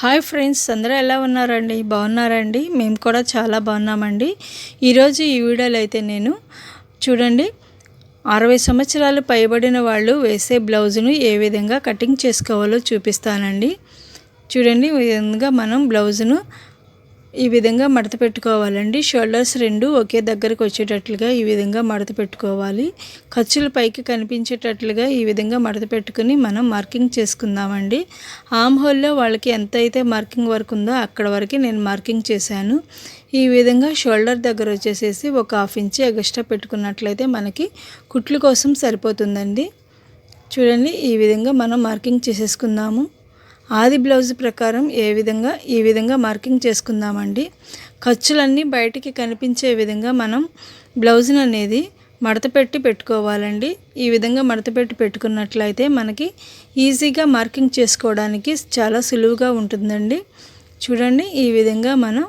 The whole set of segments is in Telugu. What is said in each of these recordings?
హాయ్ ఫ్రెండ్స్ అందరూ ఎలా ఉన్నారండి? బాగున్నారండి? మేము కూడా చాలా బాగున్నామండి. ఈరోజు ఈ వీడియోలో అయితే నేను చూడండి. అరవై సంవత్సరాలు పైబడిన వాళ్ళు వేసే బ్లౌజ్ను ఏ విధంగా కటింగ్ చేసుకోవాలో చూపిస్తానండి. చూడండి ఈ విధంగా మనం బ్లౌజును ఈ విధంగా మడత పెట్టుకోవాలండి. షోల్డర్స్ రెండు ఒకే దగ్గరకు వచ్చేటట్లుగా ఈ విధంగా మడత పెట్టుకోవాలి. ఖర్చులు పైకి కనిపించేటట్లుగా ఈ విధంగా మడత పెట్టుకుని మనం మార్కింగ్ చేసుకుందామండి. ఆమ్ హోల్లో వాళ్ళకి ఎంత అయితే మార్కింగ్ వర్క్ ఉందో అక్కడ వరకు నేను మార్కింగ్ చేశాను. ఈ విధంగా షోల్డర్ దగ్గర వచ్చేసేసి ఒక హాఫ్ ఇంచ్ ఎగస్ట్రా పెట్టుకున్నట్లయితే మనకి కుట్లు కోసం సరిపోతుందండి. చూడండి ఈ విధంగా మనం మార్కింగ్ చేసేసుకుందాము. ఆది బ్లౌజ్ ప్రకారం ఏ విధంగా ఈ విధంగా మార్కింగ్ చేసుకుందామండి. ఖర్చులన్నీ బయటికి కనిపించే విధంగా మనం బ్లౌజ్ని అనేది మడత పెట్టి పెట్టుకోవాలండి. ఈ విధంగా మడత పెట్టి పెట్టుకున్నట్లయితే మనకి ఈజీగా మార్కింగ్ చేసుకోవడానికి చాలా సులువుగా ఉంటుందండి. చూడండి ఈ విధంగా మనం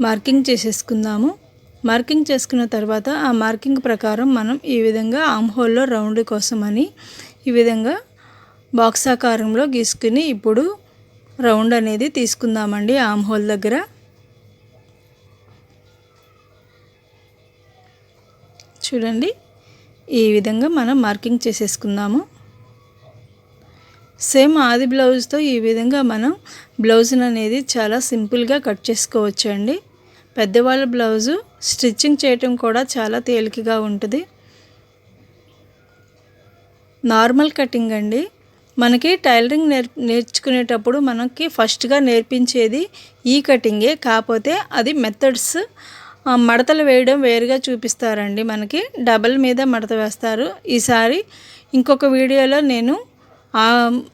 మార్కింగ్ చేసేసుకుందాము. మార్కింగ్ చేసుకున్న తర్వాత ఆ మార్కింగ్ ప్రకారం మనం ఈ విధంగా ఆమ్ హోల్లో రౌండ్ కోసమని ఈ విధంగా బాక్స్ ఆకారంలో గీసుకుని ఇప్పుడు రౌండ్ అనేది తీసుకుందామండి ఆమ్ హోల్ దగ్గర. చూడండి ఈ విధంగా మనం మార్కింగ్ చేసేసుకుందాము. సేమ్ ఆది బ్లౌజ్తో ఈ విధంగా మనం బ్లౌజ్ని అనేది చాలా సింపుల్గా కట్ చేసుకోవచ్చు అండి పెద్దవాళ్ళ బ్లౌజు స్టిచ్చింగ్ చేయటం కూడా చాలా తేలికగా ఉంటుంది. నార్మల్ కటింగ్ అండి. మనకి టైలరింగ్ నేర్ నేర్చుకునేటప్పుడు మనకి ఫస్ట్గా నేర్పించేది ఈ కటింగే. కాకపోతే అది మెథడ్స్ మడతలు వేయడం వేరుగా చూపిస్తారండి మనకి. డబల్ మీద మడత వేస్తారు. ఈసారి ఇంకొక వీడియోలో నేను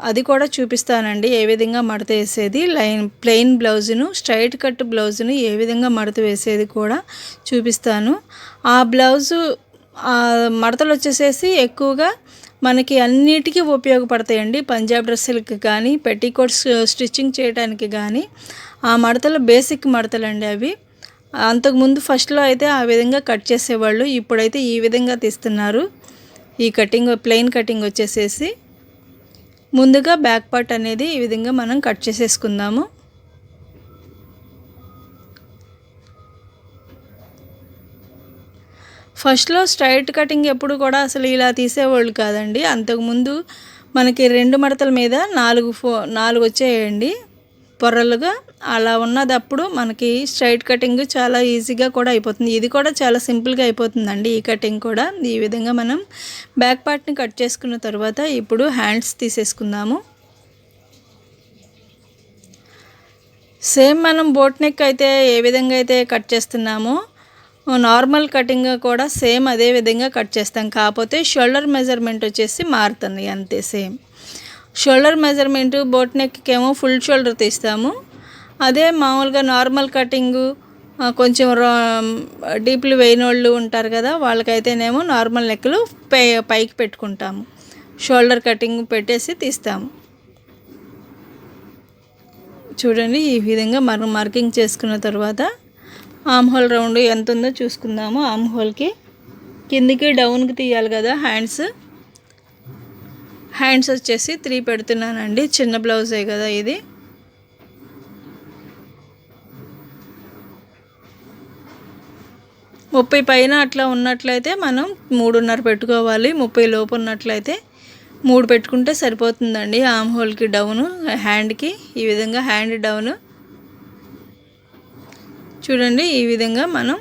అది కూడా చూపిస్తానండి ఏ విధంగా మడత వేసేది. లైన్ ప్లెయిన్ బ్లౌజును స్ట్రైట్ కట్ బ్లౌజును ఏ విధంగా మడత వేసేది కూడా చూపిస్తాను. ఆ బ్లౌజు మడతలు వచ్చేసేసి ఎక్కువగా మనకి అన్నిటికీ ఉపయోగపడతాయండి. పంజాబ్ డ్రెస్సులకి కానీ పెట్టికోట్స్ స్టిచ్చింగ్ చేయడానికి కానీ. ఆ మడతలు బేసిక్ మడతలు అండి అవి అంతకుముందు ఫస్ట్లో అయితే ఆ విధంగా కట్ చేసేవాళ్ళు ఇప్పుడైతే ఈ విధంగా తీస్తున్నారు. ఈ కటింగ్ ప్లెయిన్ కటింగ్ వచ్చేసేసి. ముందుగా బ్యాక్ పార్ట్ అనేది ఈ విధంగా మనం కట్ చేసేసుకుందాము. ఫస్ట్లో స్ట్రైట్ కటింగ్ ఎప్పుడు కూడా అసలు ఇలా తీసేవాళ్ళు కాదండి. అంతకుముందు మనకి రెండు మడతల మీద నాలుగు ఫో నాలుగు వచ్చేయండి పొరలుగా అలా ఉన్నదప్పుడు మనకి స్ట్రైట్ కటింగ్ చాలా ఈజీగా కూడా అయిపోతుంది. ఇది కూడా చాలా సింపుల్గా అయిపోతుందండి ఈ కటింగ్ కూడా. ఈ విధంగా మనం బ్యాక్ పార్ట్ని కట్ చేసుకున్న తర్వాత ఇప్పుడు హ్యాండ్స్ తీసేసుకుందాము. సేమ్ మనం బోట్ నెక్ అయితే ఏ విధంగా అయితే కట్ చేస్తున్నామో నార్మల్ కటింగ్ కూడా సేమ్ అదే విధంగా కట్ చేస్తాం. కాకపోతే షోల్డర్ మెజర్మెంట్ వచ్చేసి మారుతుంది అంతే సేమ్. షోల్డర్ మెజర్మెంట్ బోట్ నెక్కి ఏమో ఫుల్ షోల్డర్ తీస్తాము. అదే మామూలుగా నార్మల్ కటింగు కొంచెం డీప్లు వేయని వాళ్ళు ఉంటారు కదా వాళ్ళకైతేనేమో నార్మల్ నెక్లు పై పైకి పెట్టుకుంటాము. షోల్డర్ కటింగ్ పెట్టేసి తీస్తాము. చూడండి ఈ విధంగా మనం మార్కింగ్ చేసుకున్న తర్వాత ఆమ్ హోల్ రౌండ్ ఎంత ఉందో చూసుకుందాము. ఆమ్ హోల్కి కిందికి డౌన్కి తీయాలి కదా హ్యాండ్స్. హ్యాండ్స్ వచ్చేసి త్రీ పెడుతున్నానండి. చిన్న బ్లౌజే కదా ఇది. ముప్పై పైన అట్లా ఉన్నట్లయితే మనం మూడున్నర పెట్టుకోవాలి. ముప్పై లోపు ఉన్నట్లయితే మూడు పెట్టుకుంటే సరిపోతుందండి. ఆమ్ హోల్కి డౌను హ్యాండ్కి ఈ విధంగా హ్యాండ్ డౌను. చూడండి ఈ విధంగా మనం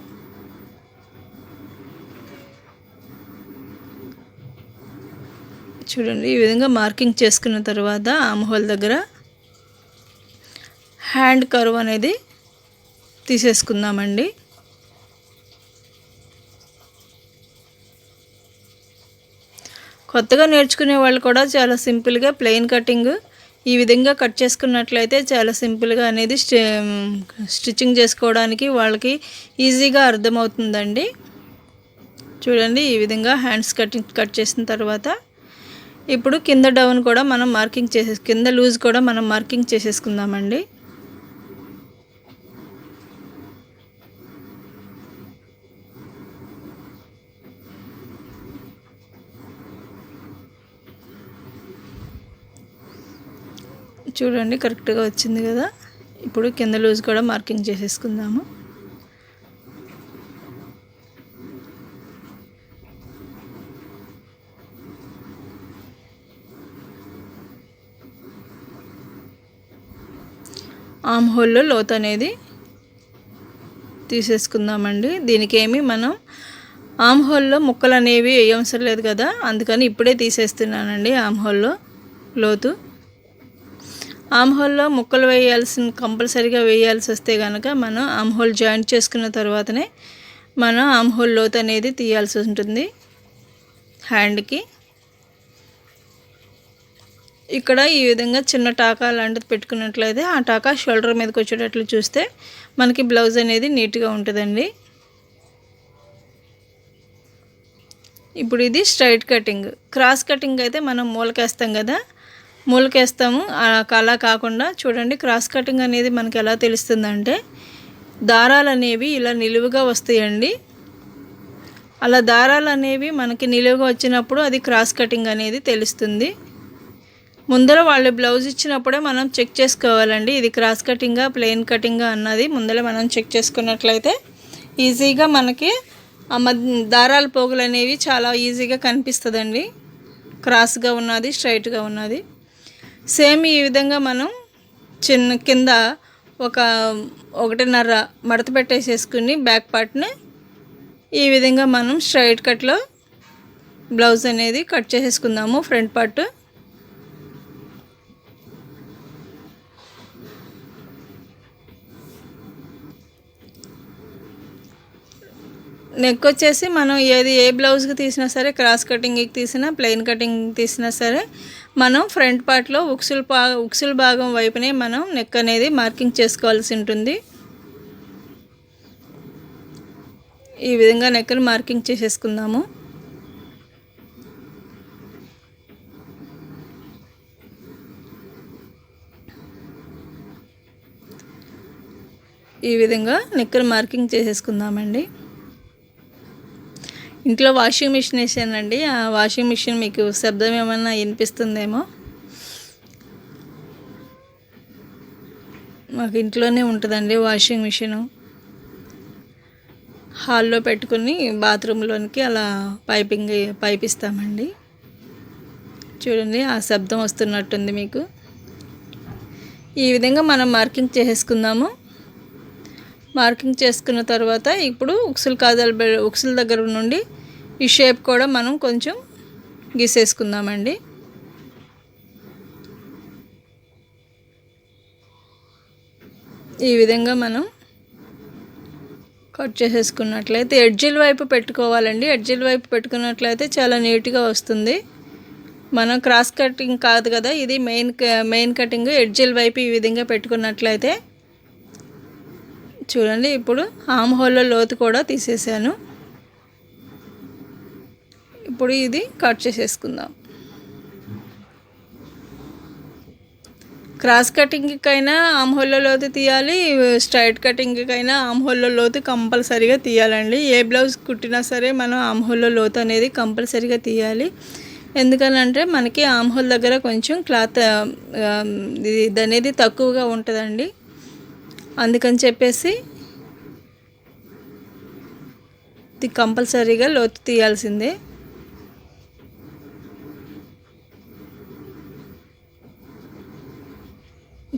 చూడండి ఈ విధంగా మార్కింగ్ చేసుకున్న తర్వాత ఆమ్హోల్ దగ్గర హ్యాండ్ కర్వ్ అనేది తీసేసుకుందామండి. కొత్తగా నేర్చుకునే వాళ్ళు కూడా చాలా సింపుల్గా ప్లెయిన్ కటింగ్ ఈ విధంగా కట్ చేసుకున్నట్లయితే చాలా సింపుల్గా అనేది స్టిచ్చింగ్ చేసుకోవడానికి వాళ్ళకి ఈజీగా అర్థమవుతుందండి. చూడండి ఈ విధంగా హ్యాండ్స్ కటింగ్ కట్ చేసిన తర్వాత ఇప్పుడు కింద డౌన్ కూడా మనం మార్కింగ్ చేసే కింద లూజ్ కూడా మనం మార్కింగ్ చేసేసుకుందామండి. చూడండి కరెక్ట్గా వచ్చింది కదా. ఇప్పుడు కింద లూజ్ కూడా మార్కింగ్ చేసేసుకుందాము. ఆమ్ హోల్లో లోత్ అనేది తీసేసుకుందామండి. దీనికి ఏమి మనం ఆమ్ హోల్లో ముక్కలు అనేవి వేయవసరం లేదు కదా. అందుకని ఇప్పుడే తీసేస్తున్నానండి ఆమ్ హోల్లో లోతు. ఆమ్హోల్లో ముక్కలు వేయాల్సిన కంపల్సరీగా వేయాల్సి వస్తే కనుక మనం ఆమ్హోల్ జాయింట్ చేసుకున్న తర్వాతనే మనం ఆమ్హోల్ లోతు అనేది తీయాల్సి ఉంటుంది. హ్యాండ్కి. ఇక్కడ ఈ విధంగా చిన్న టాకా లాంటిది పెట్టుకున్నట్లయితే ఆ టాకా షోల్డర్ మీదకి వచ్చేటట్లు చూస్తే మనకి బ్లౌజ్ అనేది నీట్గా ఉంటుందండి. ఇప్పుడు ఇది స్ట్రైట్ కటింగ్. క్రాస్ కటింగ్ అయితే మనం మూలకేస్తాం కదా మూలకేస్తాము. అలా కాకుండా చూడండి క్రాస్ కటింగ్ అనేది మనకి ఎలా తెలుస్తుందంటే దారాలు అనేవి ఇలా నిలువుగా వస్తాయండి. అలా దారాలు అనేవి మనకి నిలువుగా వచ్చినప్పుడు అది క్రాస్ కటింగ్ అనేది తెలుస్తుంది. ముందర వాళ్ళు బ్లౌజ్ ఇచ్చినప్పుడే మనం చెక్ చేసుకోవాలండి. ఇది క్రాస్ కటింగా ప్లెయిన్ కటింగా అన్నది ముందర మనం చెక్ చేసుకున్నట్లయితే ఈజీగా మనకి దారాల పోగులు అనేవి చాలా ఈజీగా కనిపిస్తుందండి. క్రాస్గా ఉన్నది స్ట్రైట్గా ఉన్నది. సేమ్ ఈ విధంగా మనం చిన్న కింద ఒక ఒకటిన్నర మడత పెట్టేసేసుకుని బ్యాక్ పార్ట్ని ఈ విధంగా మనం స్ట్రైట్ కట్లో బ్లౌజ్ అనేది కట్ చేసేసుకుందాము ఫ్రంట్ పార్ట్. నెక్ వచ్చేసి మనం ఏది ఏ బ్లౌజ్కి తీసినా సరే క్రాస్ కటింగ్కి తీసినా ప్లెయిన్ కటింగ్ తీసినా సరే మనం ఫ్రంట్ పార్ట్లో ఉక్సులు పా ఉక్సుల భాగం వైపునే మనం నెక్ అనేది మార్కింగ్ చేసుకోవాల్సి ఉంటుంది. ఈ విధంగా నెక్కలు మార్కింగ్ చేసేసుకుందాము. ఈ విధంగా నెక్కలు మార్కింగ్ చేసేసుకుందామండి. ఇంట్లో వాషింగ్ మిషన్ వేసానండి. ఆ వాషింగ్ మిషన్ మీకు శబ్దం ఏమన్నా వినిపిస్తుందేమో? మాకు ఇంట్లోనే ఉంటుందండి వాషింగ్ మిషను. హాల్లో పెట్టుకుని బాత్రూంలోనికి అలా పైపింగ్ పైపిస్తామండి. చూడండి ఆ శబ్దం వస్తున్నట్టుంది మీకు. ఈ విధంగా మనం మార్కింగ్ చేసేసుకుందాము మార్కింగ్ చేసుకున్న తర్వాత ఇప్పుడు ఉక్సులు కాజాల ఉక్సుల దగ్గర నుండి ఈ షేప్ కూడా మనం కొంచెం గీసేసుకుందామండి. ఈ విధంగా మనం కట్ చేసేసుకున్నట్లయితే ఎడ్జిల్ వైపు పెట్టుకోవాలండి. ఎడ్జిల్ వైపు పెట్టుకున్నట్లయితే చాలా నీట్గా వస్తుంది. మనం క్రాస్ కటింగ్ కాదు కదా ఇది మెయిన్ మెయిన్ కటింగ్ ఎడ్జిల్ వైపు ఈ విధంగా పెట్టుకున్నట్లయితే. చూడండి ఇప్పుడు ఆమ్ హోల్లో లోతు కూడా తీసేసాను. ఇప్పుడు ఇది కట్ చేసేసుకుందాం. క్రాస్ కటింగ్కైనా ఆమ్ హోల్లో లోతు తీయాలి స్ట్రైట్ కటింగ్కైనా ఆమ్ హోల్లో లోతు కంపల్సరీగా తీయాలండి. ఏ బ్లౌజ్ కుట్టినా సరే మనం ఆమ్ హోల్లో లోతు అనేది కంపల్సరీగా తీయాలి. ఎందుకనంటే మనకి ఆమ్ హోల్ దగ్గర కొంచెం క్లాత్ ఇది అనేది తక్కువగా ఉంటుందండి. అందుకని చెప్పేసి ఇది కంపల్సరీగా లోతు తీయాల్సిందే.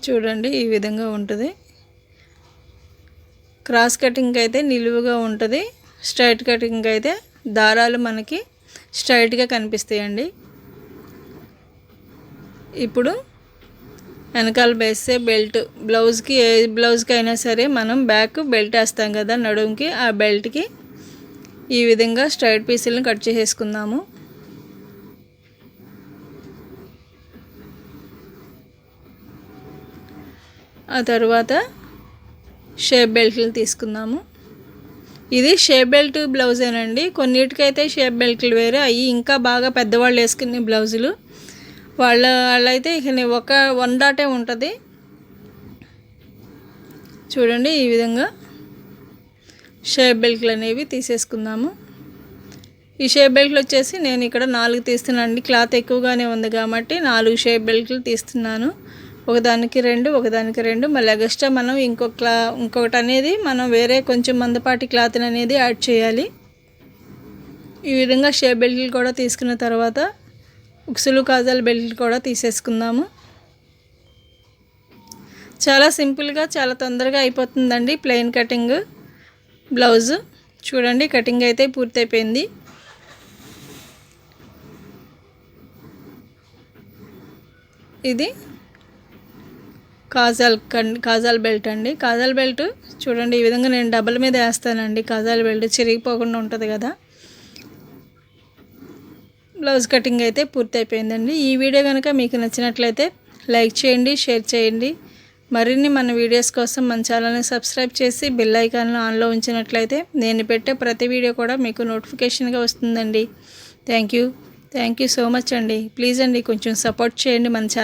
చూడండి ఈ విధంగా ఉంటుంది. క్రాస్ కటింగ్ అయితే నిలువుగా ఉంటుంది. స్ట్రైట్ కటింగ్ అయితే దారాలు మనకి స్ట్రైట్గా కనిపిస్తాయండి. ఇప్పుడు వెనకాల వేస్తే బెల్ట్ బ్లౌజ్కి ఏ బ్లౌజ్కి అయినా సరే మనం బ్యాక్ బెల్ట్ వేస్తాం కదా నడుముకి ఆ బెల్ట్కి ఈ విధంగా స్ట్రైట్ పీసులను కట్ చేసేసుకుందాము. ఆ తర్వాత షేప్ బెల్ట్లు తీసుకుందాము. ఇది షేప్ బెల్ట్ బ్లౌజేనండి. కొన్నిటికైతే షేప్ బెల్ట్లు వేరే అవి ఇంకా బాగా పెద్దవాళ్ళు వేసుకునే బ్లౌజులు. వాళ్ళ వాళ్ళైతే ఇక ఒక వన్ డాటే ఉంటుంది. చూడండి ఈ విధంగా షేప్ బెల్ట్లు అనేవి తీసేసుకుందాము. ఈ షేప్ బెల్ట్లు వచ్చేసి నేను ఇక్కడ నాలుగు తీస్తున్నాను క్లాత్ ఎక్కువగానే ఉంది కాబట్టి నాలుగు షేప్ బెల్ట్లు తీస్తున్నాను. ఒకదానికి రెండు ఒకదానికి రెండు. మళ్ళీ ఎగస్ట్రా మనం ఇంకొక క్లా ఇంకొకటి అనేది మనం వేరే కొంచెం మందపాటి క్లాత్ అనేది యాడ్ చేయాలి. ఈ విధంగా షేప్ బెల్ట్లు కూడా తీసుకున్న తర్వాత ఉక్సులు కాజాల బెల్ట్లు కూడా తీసేసుకుందాము. చాలా సింపుల్గా చాలా తొందరగా అయిపోతుందండి ప్లెయిన్ కటింగ్ బ్లౌజ్. చూడండి కటింగ్ అయితే పూర్తయిపోయింది. ఇది కాజాల్ కన్ కాజాల్ బెల్ట్ అండి. కాజాల్ బెల్ట్ చూడండి ఈ విధంగా నేను డబల్ మీద వేస్తానండి. కాజాల్ బెల్ట్ చిరిగిపోకుండా ఉంటుంది కదా. బ్లౌజ్ కటింగ్ అయితే పూర్తి అయిపోయిందండి. ఈ వీడియో కనుక మీకు నచ్చినట్లయితే లైక్ చేయండి షేర్ చేయండి. మరిన్ని మన వీడియోస్ కోసం మన ఛానల్ని సబ్స్క్రైబ్ చేసి బెల్ ఐకాన్ను ఆన్లో ఉంచినట్లయితే నేను పెట్టే ప్రతి వీడియో కూడా మీకు నోటిఫికేషన్గా వస్తుందండి. Thank you. Thank you so much అండి. ప్లీజ్ అండి కొంచెం సపోర్ట్ చేయండి మన ఛానల్